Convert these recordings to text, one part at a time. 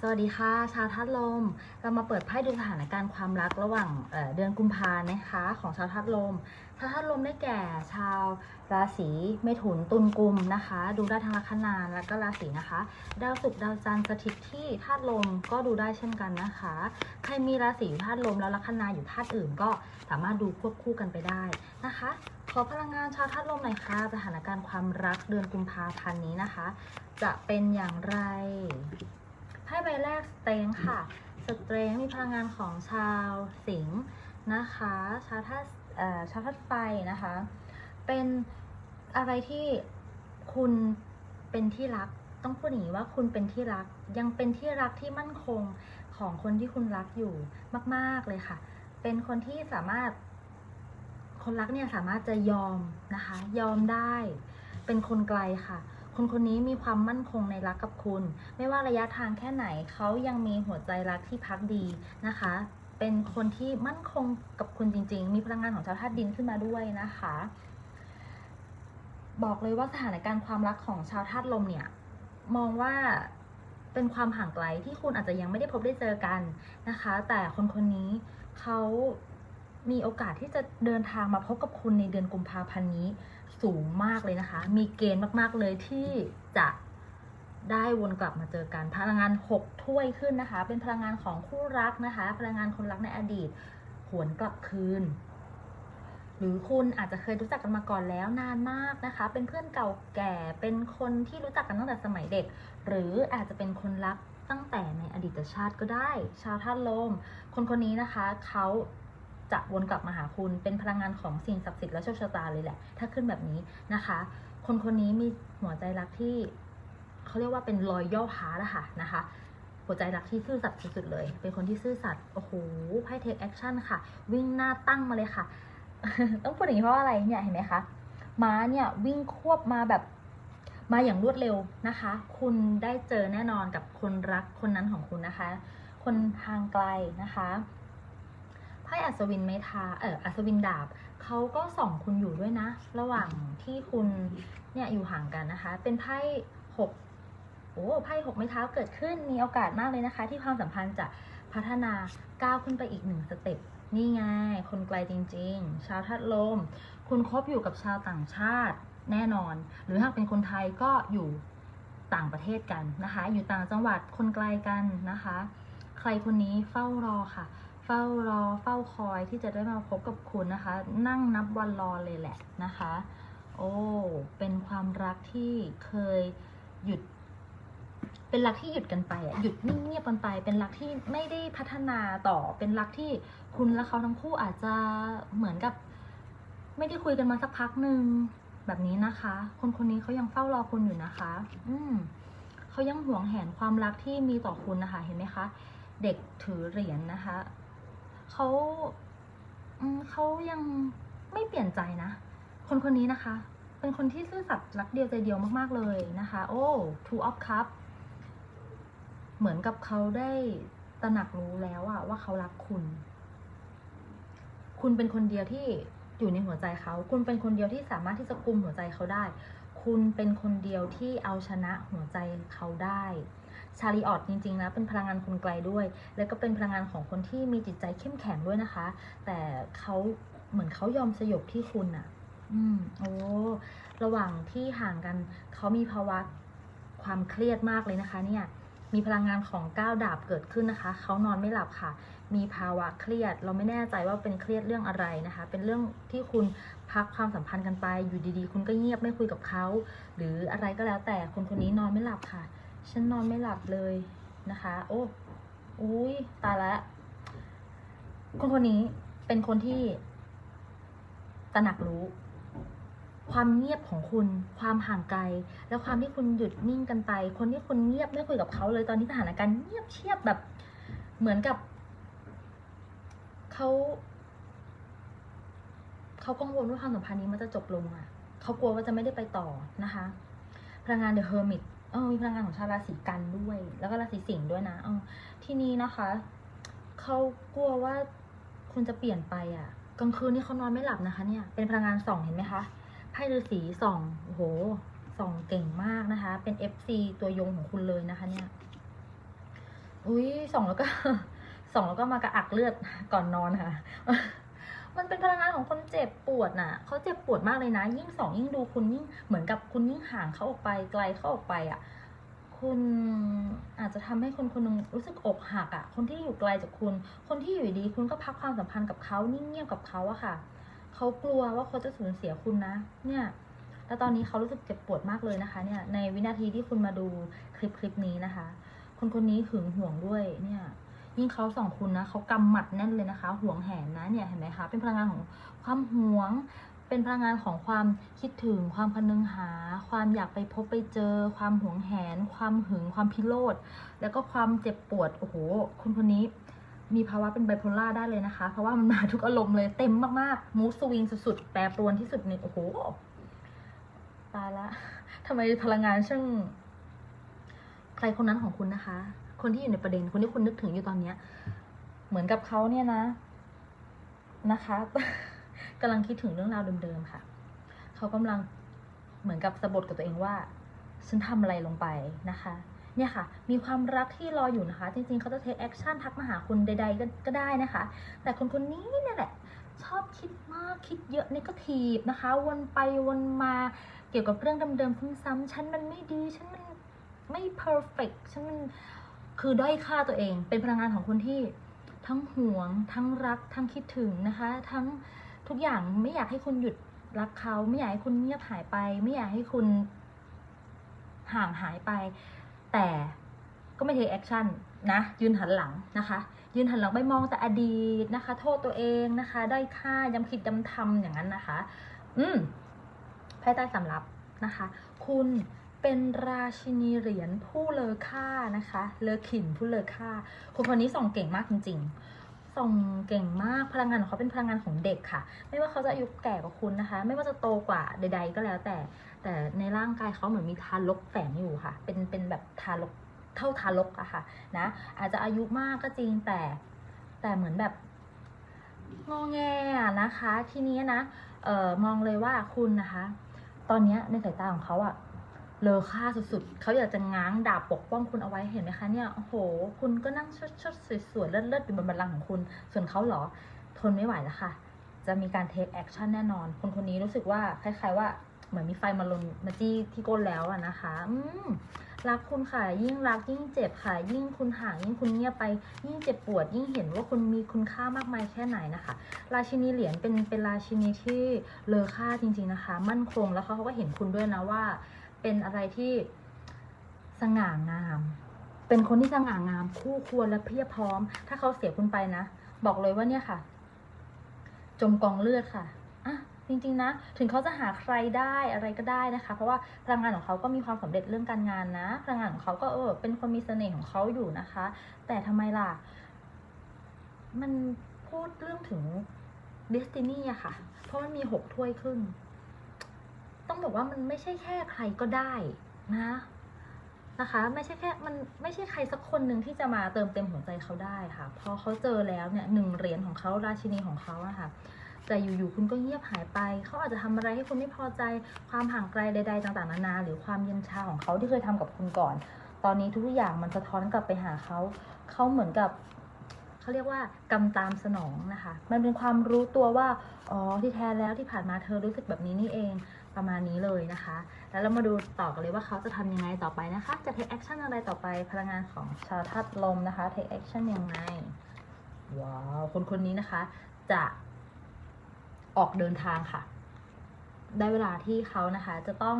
สวัสดีค่ะ ชาวธาตุลม เรามาเปิดไพ่ดูสถานการณ์ความรักระหว่างเเดือนกุมภานะคะ ของชาวธาตุลม ชาวธาตุลมได้แก่ชาวราศีเมถุนตุลกุมนะคะ ดูได้ทั้งลัคนาและก็ราศีนะคะ ดาวศุกร์ดาวจันทร์สถิตที่ธาตุลมก็ดูได้เช่นกันนะคะ ใครมีราศีอยู่ธาตุลมแล้วลัคนาอยู่ธาตุอื่นก็สามารถดูควบคู่กันไปได้นะคะ ขอพลังงานชาวธาตุลมหน่อยค่ะสถานการณ์ความรักเดือนกุมภาพันธ์นี้นะคะ จะเป็นอย่างไร ไพ่ใบแรกสเตงค่ะสเตงมีพลังงานของชาวสิงห์นะคะ ชาวธาตุเอ่อชาวธาตุไฟนะคะ เป็นอะไรที่คุณเป็นที่รักต้องพูดอย่างนี้ว่าคุณเป็นที่รักยังเป็นที่รักที่มั่นคงของคนที่คุณรักอยู่มาก ๆเลยค่ะ เป็นคนที่สามารถคนรักเนี่ยสามารถจะยอมนะคะ ยอมได้ เป็นคนไกลค่ะ คนคนนี้มีความมั่นคงในรักกับคุณ ไม่ว่าระยะทางแค่ไหนเขายังมีหัวใจรักที่พักดีนะคะ เป็นคนที่มั่นคงกับคุณจริง ๆ มีพลังงานของชาวธาตุดินขึ้นมาด้วยนะคะ บอกเลยว่าสถานการณ์ความรักของชาวธาตุลมเนี่ย มองว่าเป็นความห่างไกลที่คุณอาจจะยังไม่ได้พบได้เจอกันนะคะ แต่คนคนนี้เขามีโอกาสที่จะเดินทางมาพบกับคุณในเดือนกุมภาพันธ์นี้ สูงมากเลยนะคะ มีเกณฑ์มากๆเลยที่จะได้วนกลับมาเจอกัน พลังงาน 6 ถ้วยขึ้นนะคะ เป็นพลังงานของคู่รักนะคะ พลังงานคนรักในอดีต หวนกลับคืน หรือคุณอาจจะเคยรู้จักกันมาก่อนแล้วนานมากนะคะ เป็นเพื่อนเก่าแก่ เป็นคนที่รู้จักกันตั้งแต่สมัยเด็ก หรืออาจจะเป็นคนรักตั้งแต่ในอดีตชาติก็ได้ ชาวธาตุลม คนคนนี้นะคะเขา จะวนกลับมาหาคุณเป็นพลังงานของสิ่งศักดิ์สิทธิ์และโชคชะตาเลยแหละ ถ้าขึ้นแบบนี้นะคะ คนคนนี้มีหัวใจรักที่เขาเรียกว่าเป็น loyal heart อะค่ะนะคะหัวใจรักที่ซื่อสัตย์สุดๆเลย เป็นคนที่ซื่อสัตย์ โอ้โหไพ่ take action ค่ะ วิ่งหน้าตั้งมาเลยค่ะ ต้องพูดอย่างนี้เพราะอะไรเนี่ย เห็นไหมคะ ม้าเนี่ยวิ่งควบมาแบบ มาอย่างรวดเร็วนะคะ คุณได้เจอแน่นอนกับคนรักคนนั้นของคุณนะคะ คนทางไกลนะคะ ไพ่อัศวินเมทาเอออัศวินดาบเขาก็ส่องคุณอยู่ด้วยนะ ระหว่างที่คุณเนี่ยอยู่ห่างกันนะคะ เป็นไพ่หกโอ้ไพ่หกไม้เท้าเกิดขึ้นมีโอกาสมากเลยนะคะ ที่ความสัมพันธ์จะพัฒนาก้าวขึ้นไปอีกหนึ่งสเต็ปนี่ไงคนไกลจริง ๆ ชาวธาตุลม คุณคบอยู่กับชาวต่างชาติแน่นอน หรือหากเป็นคนไทยก็อยู่ต่างประเทศกันนะคะ อยู่ต่างจังหวัดคนไกลกันนะคะ ใครคนนี้เฝ้ารอค่ะ เฝ้ารอเฝ้าคอยที่จะได้มาพบกับคุณนะคะ นั่งนับวันรอเลยแหละนะคะ โอ้เป็นความรักที่เคยหยุด เป็นรักที่หยุดกันไปหยุดนิ่งเงียบกันไป เป็นรักที่ไม่ได้พัฒนาต่อ เป็นรักที่คุณและเขาทั้งคู่อาจจะเหมือนกับ ไม่ได้คุยกันมาสักพักหนึ่งแบบนี้นะคะ คนคนนี้เขายังเฝ้ารอคุณอยู่นะคะ อืมเขายังหวงแหนความรักที่มีต่อคุณนะคะ เห็นไหมคะ เด็กถือเหรียญนะคะ เขาเขายังไม่เปลี่ยนใจนะ คนคนนี้นะคะ เป็นคนที่ซื่อสัตย์รักเดียวใจเดียวมากๆเลยนะคะ โอ้ two of cup เหมือนกับเขาได้ตระหนักรู้แล้วอะว่าเขารักคุณ คุณเป็นคนเดียวที่อยู่ในหัวใจเขา คุณเป็นคนเดียวที่สามารถที่จะกุมหัวใจเขาได้ คุณเป็นคนเดียวที่เอาชนะหัวใจเขาได้ ชาลีออดจริงๆนะเป็นพลังงานคนไกลด้วย แล้วก็เป็นพลังงานของคนที่มีจิตใจเข้มแข็งด้วยนะคะ แต่เขาเหมือนเขายอมสยบที่คุณอะอืมโอ้ระหว่างที่ห่างกันเขามีภาวะความเครียดมากเลยนะคะ เนี่ย มีพลังงานของก้าวดาบเกิดขึ้นนะคะ เขานอนไม่หลับค่ะ มีภาวะเครียด เราไม่แน่ใจว่าเป็นเครียดเรื่องอะไรนะคะ เป็นเรื่องที่คุณพักความสัมพันธ์กันไป อยู่ดีๆ คุณก็เงียบไม่คุยกับเขา หรืออะไรก็แล้วแต่คนคนนี้นอนไม่หลับค่ะ ฉันนอนไม่หลับเลยนะคะ โอ้อุ้ยตายละคนคนนี้เป็นคนที่ตระหนักรู้ ความเงียบของคุณ ความห่างไกล และความที่คุณหยุดนิ่งกันไป คนที่คุณเงียบไม่คุยกับเขาเลยตอนนี้สถานการณ์เงียบเชียบแบบเหมือนกับเขาเขากังวลว่าความสัมพันธ์นี้มันจะจบลงอะเขากลัวว่าจะไม่ได้ไปต่อนะคะ พลังงานเดอะเฮอร์มิต ออมีพลังงานของชาวราศีกันด้วย แล้วก็ราศีสิงห์ด้วยนะออที่นี้นะคะเขากลัวว่าคุณจะเปลี่ยนไปอะ กลางคืนนี่เขานอนไม่หลับนะคะ เนี่ย เป็นพลังงานสองเห็นไหมคะไพ่ฤาษีสองโอ้โหสองเก่งมากนะคะ เป็น FC ตัวยงของคุณเลยนะคะ เนี่ย อุ้ยสองแล้วก็สองแล้วก็มากระอักเลือดก่อนนอนค่ะ มันเป็นพลังงานของคนเจ็บปวดน่ะเขาเจ็บปวดมากเลยนะ ยิ่งสองยิ่งดูคุณยิ่งเหมือนกับคุณยิ่งห่างเขาออกไปไกลเขาออกไปอะคุณอาจจะทำให้คนคนนึงรู้สึกอกหักอะ คนที่อยู่ไกลจากคุณ คนที่อยู่ดีคุณก็พักความสัมพันธ์กับเขานิ่งเงียบกับเขาอะค่ะ เขากลัวว่าเขาจะสูญเสียคุณนะ เนี่ย แล้วตอนนี้เขารู้สึกเจ็บปวดมากเลยนะคะ เนี่ย ในวินาทีที่คุณมาดูคลิปคลิปนี้นะคะ คนคนนี้หึงหวงด้วย เนี่ย ยิ่งเขาสองคุณนะเขากำหมัดแน่นเลยนะคะ ห่วงแหนนะเนี่ยเห็นไหมคะ เป็นพลังงานของความหวง เป็นพลังงานของความคิดถึง ความพนึงหา ความอยากไปพบไปเจอ ความหวงแหน ความหึง ความพิโรธ แล้วก็ความเจ็บปวด โอ้โห คนคนนี้มีภาวะเป็นไบโพล่าได้เลยนะคะ เพราะว่ามันมาทุกอารมณ์เลยเต็มมากๆ มูสวิงสุดๆ แปรปรวนที่สุดเนี่โอ้โห ตายละทำไมพลังงานช่างใครคนนั้นของคุณนะคะ คนที่อยู่ในประเด็นคนที่คุณนึกถึงอยู่ตอนเนี้ย เหมือนกับเขาเนี่ยนะ นะคะกำลังคิดถึงเรื่องราวเดิมๆค่ะ เขากำลังเหมือนกับสะบดกับตัวเองว่า ฉันทำอะไรลงไปนะคะ เนี่ยค่ะ มีความรักที่รออยู่นะคะ จริงๆเขาจะเทคแอคชั่นทักมาหาคุณใด ๆ ก็ได้นะคะ แต่คนคนนี้เนี่ยแหละชอบคิดมากคิดเยอะนี่กาทีฟนะคะ วนไปวนมาเกี่ยวกับเรื่องเดิมๆซ้ำๆฉันมันไม่ดี ฉันมันไม่เพอร์เฟกฉันมัน คือด้อยค่าตัวเอง เป็นพลังงานของคนที่ทั้งห่วง ทั้งรัก ทั้งคิดถึงนะคะ ทั้งทุกอย่างไม่อยากให้คุณหยุดรักเขา ไม่อยากให้คุณเงียบหายไป ไม่อยากให้คุณห่างหายไป แต่ก็ไม่เทคแอคชั่นนะยืนหันหลังนะคะ ยืนหันหลังไปมองแต่อดีตนะคะ โทษตัวเองนะคะได้ค่ายำคิดยำทำอย่างนั้นนะคะ อืมไพ่ใต้สำรับนะคะ คุณ เป็นราชินีเหรียญผู้เลอค่านะคะ เลอขินผู้เลอค่าคนคนนี้ส่องเก่งมากจริง ๆ ส่องเก่งมากพลังงานของเขาเป็นพลังงานของเด็กค่ะ ไม่ว่าเขาจะอายุแก่กว่าคุณนะคะ ไม่ว่าจะโตกว่าใด ๆ ก็แล้วแต่ แต่ในร่างกายเขาเหมือนมีทารกแฝงอยู่ค่ะ เป็นเป็นแบบทารกเท่าทารกอะค่ะนะอาจจะอายุมากก็จริงแต่แต่เหมือนแบบงอแงนะคะ ทีนี้นะเออมองเลยว่าคุณนะคะ ตอนนี้ในสายตาของเขาอะ เลอค่าสุดๆ เขาอยากจะง้างดาบปกป้องคุณเอาไว้เห็นไหมคะเนี่ยโอ้โห คุณก็นั่งชดชดๆสวยๆเลิศๆอยู่บนบัลลังก์ของคุณ ส่วนเขาเหรอ ทนไม่ไหวแล้วค่ะ จะมีการเทคแอคชั่นแน่นอน คนคนนี้รู้สึกว่าคล้ายๆว่าเหมือนมีไฟมาลนมาจี้ที่ก้นแล้วอะนะคะ อืมรักคุณค่ะ ยิ่งรักยิ่งเจ็บค่ะ ยิ่งคุณห่างยิ่งคุณเงียบไป ยิ่งเจ็บปวด ยิ่งเห็นว่าคุณมีคุณค่ามากมายแค่ไหนนะคะ ราชินีเหรียญเป็นเป็นราชินีที่เลอค่าจริง ๆนะคะ มั่นคงแล้วเขาก็เห็นคุณด้วยนะว่า เป็นอะไรที่สง่างาม เป็นคนที่สง่างาม คู่ควรและเพียบพร้อม ถ้าเขาเสียคุณไปนะ บอกเลยว่าเนี่ยค่ะ จมกองเลือดค่ะอะจริงๆนะ ถึงเขาจะหาใครได้อะไรก็ได้นะคะ เพราะว่าพลังงานของเขาก็มีความสำเร็จเรื่องการงานนะ พลังงานของเขาก็เออ เป็นคนมีเสน่ห์ของเขาอยู่นะคะ แต่ทำไมล่ะ มันพูดเรื่องถึง destiny อะค่ะ เพราะมันมีหกถ้วยครึ่ง ต้องบอกว่ามันไม่ใช่แค่ใครก็ได้นะนะคะ ไม่ใช่แค่มันไม่ใช่ใครสักคนหนึ่งที่จะมาเติมเต็มหัวใจเขาได้ค่ะ พอเขาเจอแล้วเนี่ยหนึ่งเหรียญของเขาราชินีของเขาอะค่ะแต่อยู่ๆคุณก็เงียบหายไป เขาอาจจะทำอะไรให้คุณไม่พอใจ ความห่างไกลใดๆต่างๆนานา หรือความเย็นชาของเขาที่เคยทำกับคุณก่อน ตอนนี้ทุกอย่างมันสะท้อนกลับไปหาเขา เขาเหมือนกับเขาเรียกว่ากำตามสนองนะคะ มันเป็นความรู้ตัวว่า อ๋อ ที่แท้แล้วที่ผ่านมาเธอรู้สึกแบบนี้นี่เอง ประมาณนี้เลยนะคะ แล้วเรามาดูต่อกันเลยว่าเขาจะทำยังไงต่อไปนะคะ จะ take action อะไรต่อไปพลังงานของชาวธาตุลมนะคะ take action ยังไง ว้าว คนคนนี้นะคะ จะออกเดินทางค่ะ ได้เวลาที่เขานะคะ จะต้อง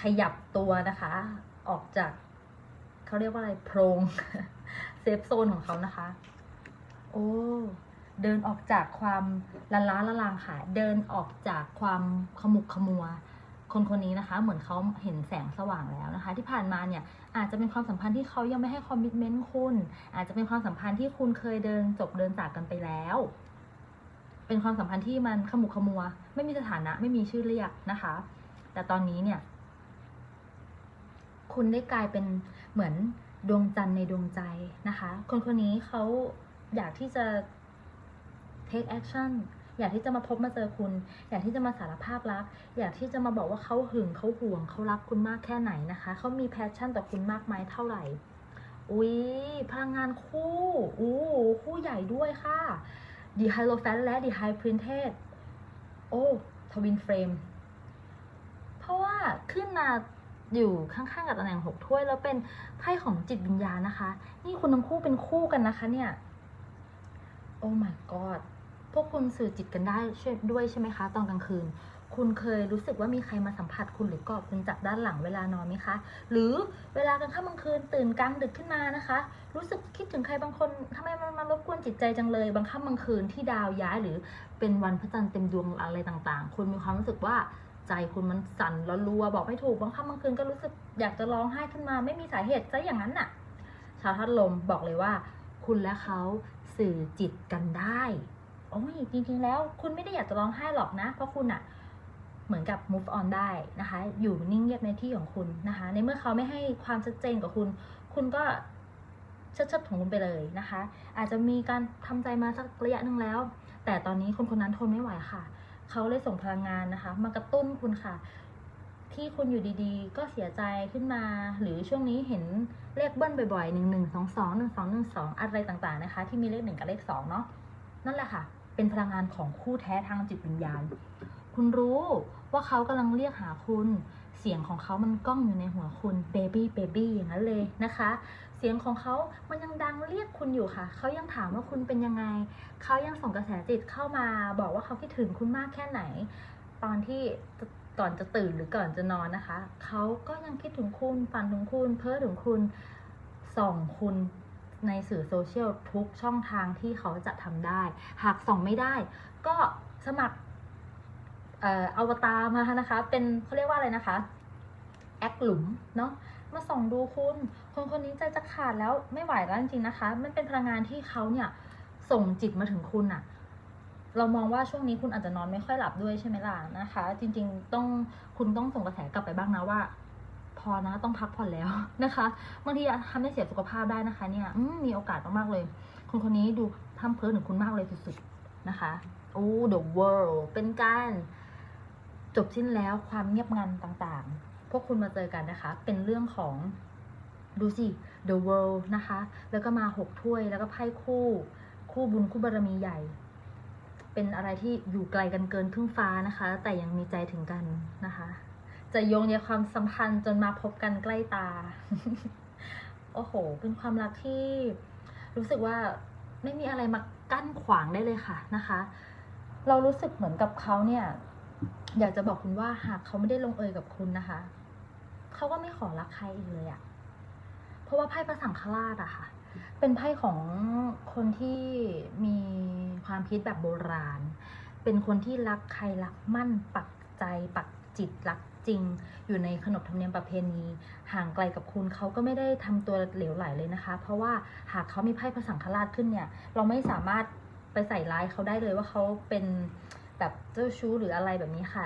ขยับตัวนะคะ ออกจากเขาเรียกว่าอะไรโพรงเซฟโซนของเขานะคะ โอ้ เดินออกจากความละล้าละลางค่ะ เดินออกจากความขมุกขมัว คนคนนี้นะคะ เหมือนเขาเห็นแสงสว่างแล้วนะคะ ที่ผ่านมาเนี่ยอาจจะเป็นความสัมพันธ์ที่เขายังไม่ให้คอมมิชเมนต์คุณ อาจจะเป็นความสัมพันธ์ที่คุณเคยเดินจบเดินจากกันไปแล้ว เป็นความสัมพันธ์ที่มันขมุกขมัว ไม่มีสถานะไม่มีชื่อเรียกนะคะ แต่ตอนนี้เนี่ย คุณได้กลายเป็นเหมือนดวงจันทร์ในดวงใจนะคะ คนคนนี้เขาอยากที่จะ take action อยากที่จะมาพบมาเจอคุณ อยากที่จะมาสารภาพรัก อยากที่จะมาบอกว่าเขาหึงเขาห่วงเขารักคุณมากแค่ไหนนะคะ เขามีแพชชั่นต่อคุณมากมายเท่าไหร่ อุ๊ย พลังงานคู่ อู้ คู่ใหญ่ด้วยค่ะ The Hierophant และ The High Priestess โอ้ทวินเฟรม เพราะว่าขึ้นมาอยู่ข้างๆกับตำแหน่งหกถ้วย แล้วเป็นไพ่ของจิตวิญญาณนะคะ นี่คุณทั้งคู่เป็นคู่กันนะคะเนี่ย โอ้ my god วกคุณสื่อจิตกันได้ช่วยด้วยใช่ไหมคะ ตอนกลางคืน คุณเคยรู้สึกว่ามีใครมาสัมผัสคุณหรือกอดคุณจากด้านหลังเวลานอนไหมคะ หรือเวลากลางค่ำกลางคืนตื่นกลางดึกขึ้นมานะคะ รู้สึกคิดถึงใครบางคนทำไมมันมารบกวนจิตใจจังเลย บางค่ำบางคืนที่ดาวย้ายหรือเป็นวันพระจันทร์เต็มดวงอะไรต่างๆ คุณมีความรู้สึกว่าใจคุณมันสั่นแล้วรัวบอกไม่ถูกบางค่ำบางคืนก็รู้สึกอยากจะร้องไห้ขึ้นมา ไม่มีสาเหตุซะอย่างนั้นน่ะ ชาวธาตุลมบอกเลยว่า คุณและเขาสื่อจิตกันได้ อ้ยจริงๆแล้วคุณไม่ได้อยากจะร้องไห้หรอกนะ เพราะคุณอะเหมือนกับ move on ได้นะคะ อยู่นิ่งเงียบในที่ของคุณนะคะ ในเมื่อเขาไม่ให้ความชัดเจนกับคุณ คุณก็เชิดๆของคุณไปเลยนะคะ อาจจะมีการทำใจมาสักระยะหนึ่งแล้ว แต่ตอนนี้คนคนนั้นทนไม่ไหวค่ะ เขาเลยส่งพลังงานนะคะ มากระตุ้นคุณค่ะ ที่คุณอยู่ดีๆ ก็เสียใจขึ้นมา หรือช่วงนี้เห็นเลขเบิ้ลบ่อยๆหนึ่งหนึ่งสองสองหนึ่งสองหนึ่งสองอะไรต่างๆนะคะ ที่มีเลขหนึ่งกับเลขสองเนาะนั่นแหละค่ะ เป็นพลังงานของคู่แท้ทางจิตวิญญาณ คุณรู้ว่าเขากำลังเรียกหาคุณ เสียงของเขามันก้องอยู่ในหัวคุณเบบี้เบบี้อย่างนั้นเลยนะคะ เสียงของเขามันยังดังเรียกคุณอยู่ค่ะ เขายังถามว่าคุณเป็นยังไง เขายังส่งกระแสจิตเข้ามาบอกว่าเขาคิดถึงคุณมากแค่ไหน ตอนที่ก่อนจะตื่นหรือก่อนจะนอนนะคะ เขาก็ยังคิดถึงคุณ ฝันถึงคุณ เพ้อถึงคุณ ส่องคุณ ในสื่อโซเชียลทุกช่องทางที่เขาจะทำได้ หากส่องไม่ได้ ก็สมัครเอ่ออวตารมานะคะ เป็นเขาเรียกว่าอะไรนะคะ แอคหลุมเนาะมาส่องดูคุณ คนคนนี้ใจจะขาดแล้วไม่ไหวแล้วจริงๆนะคะ มันเป็นพลังงานที่เขาเนี่ยส่งจิตมาถึงคุณอะเรามองว่าช่วงนี้คุณอาจจะนอนไม่ค่อยหลับด้วยใช่ไหมล่ะนะคะ จริง ๆ ต้องคุณต้องส่งกระแสกลับไปบ้างนะว่า พอนะต้องพักผ่อนแล้วนะคะบางทีทำให้เสียสุขภาพได้นะคะ เนี่ยมีโอกาสมากๆเลยคนคนนี้ดูพร่ำเพ้อถึงคุณมากเลยสุดๆนะคะโอ้ the world เป็นการจบสิ้นแล้วความเงียบงันต่างๆ พวกคุณมาเจอกันนะคะ เป็นเรื่องของดูสิ the world นะคะ แล้วก็มาหกถ้วยแล้วก็ไพ่คู่ คู่บุญคู่บารมีใหญ่ เป็นอะไรที่อยู่ไกลกันเกินครึ่งฟ้านะคะ แต่ยังมีใจถึงกันนะคะ จะโยงใยความสัมพันธ์จนมาพบกันใกล้ตา โอ้โห เป็นความรักที่รู้สึกว่าไม่มีอะไรมากั้นขวางได้เลยค่ะนะคะ เรารู้สึกเหมือนกับเขาเนี่ย อยากจะบอกคุณว่าหากเขาไม่ได้ลงเอยกับคุณนะคะ เขาก็ไม่ขอรักใครอีกเลยอะเพราะว่าไพ่พระสังฆราชอะค่ะ เป็นไพ่ของคนที่มีความคิดแบบโบราณ เป็นคนที่รักใครรักมั่นปักใจปัก จิตรักจริง อยู่ในขนบธรรมเนียมประเพณี ห่างไกลกับคุณเขาก็ไม่ได้ทำตัวเหลวไหลเลยนะคะ เพราะว่าหากเขามีไพ่พระสังฆราชขึ้นเนี่ย เราไม่สามารถไปใส่ร้ายเขาได้เลยว่าเขาเป็นแบบเจ้าชู้หรืออะไรแบบนี้ค่ะ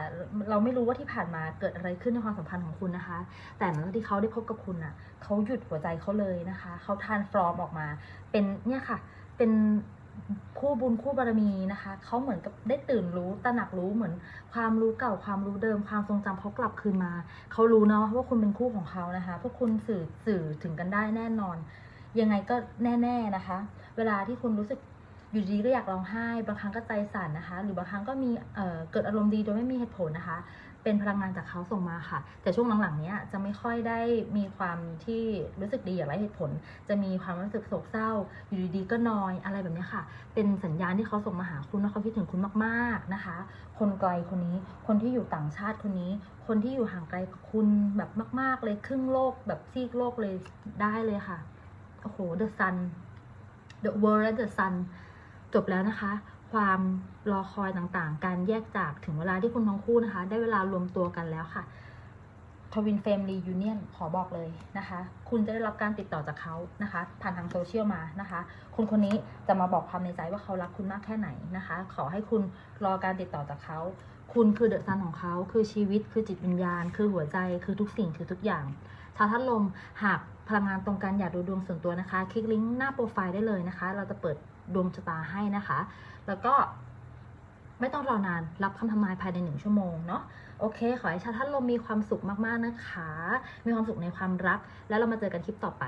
เราไม่รู้ว่าที่ผ่านมาเกิดอะไรขึ้นในความสัมพันธ์ของคุณนะคะ แต่หลังที่เขาได้พบกับคุณน่ะเขาหยุดหัวใจเขาเลยนะคะ เขาทานฟอร์มออกมา เป็นเนี่ยค่ะ เป็น คู่บุญคู่บารมีนะคะเขาเหมือนกับได้ตื่นรู้ตระหนักรู้เหมือน ความรู้เก่าความรู้เดิมความทรงจำเขากลับคืนมาเขารู้เนาะว่าคุณเป็นคู่ของเขานะคะพวกคุณสื่อสื่อถึงกันได้แน่นอน ยังไงก็แน่ ๆนะคะ เวลาที่คุณรู้สึกอยู่ดีก็อยากร้องไห้ บางครั้งก็ใจสั่นนะคะ หรือบางครั้งก็มีเเกิดอารมณ์ดีโดยไม่มีเหตุผลนะคะ เป็นพลังงานจากเขาส่งมาค่ะ แต่ช่วงหลังๆเนี้ยจะไม่ค่อยได้มีความที่รู้สึกดีอย่างไรเหตุผล จะมีความรู้สึกโศกเศร้า อยู่ดีๆก็นอยอะไรแบบนี้ค่ะ เป็นสัญญาณที่เขาส่งมาหาคุณว่าเขาคิดถึงคุณมากๆนะคะ คนไกลคนนี้ คนที่อยู่ต่างชาติคนนี้ คนที่อยู่ห่างไกลกับคุณแบบมาก ๆ เลยครึ่งโลกแบบซีกโลกเลยได้เลยค่ะ โอ้โห the sun the world and the sun จบแล้วนะคะ ความรอคอยต่างๆ การแยกจากถึงเวลาที่คุณทั้งคู่นะคะ ได้เวลารวมตัวกันแล้วค่ะทวินเฟมรียูเนียนขอบอกเลยนะคะ คุณจะได้รับการติดต่อจากเขานะคะ ผ่านทางโซเชียลมานะคะ คนคนนี้จะมาบอกความในใจว่าเขารักคุณมากแค่ไหนนะคะ ขอให้คุณรอการติดต่อจากเขา คุณคือเดอะซันของเขา คือชีวิต คือจิตวิญญาณ คือหัวใจ คือทุกสิ่ง คือทุกอย่าง ชาวทัดลม หากพลังงานตรงกันอยากดูดวงส่วนตัวนะคะ คลิกลิงก์หน้าโปรไฟล์ได้เลยนะคะ เราจะเปิด ดวงชะตาให้นะคะ แล้วก็ไม่ต้องรอนานรับคำทำนายภายในหนึ่งชั่วโมงเนาะโอเค ขอให้ชาวทัดลมมีความสุขมากๆนะคะ มีความสุขในความรัก แล้วเรามาเจอกันคลิปต่อไป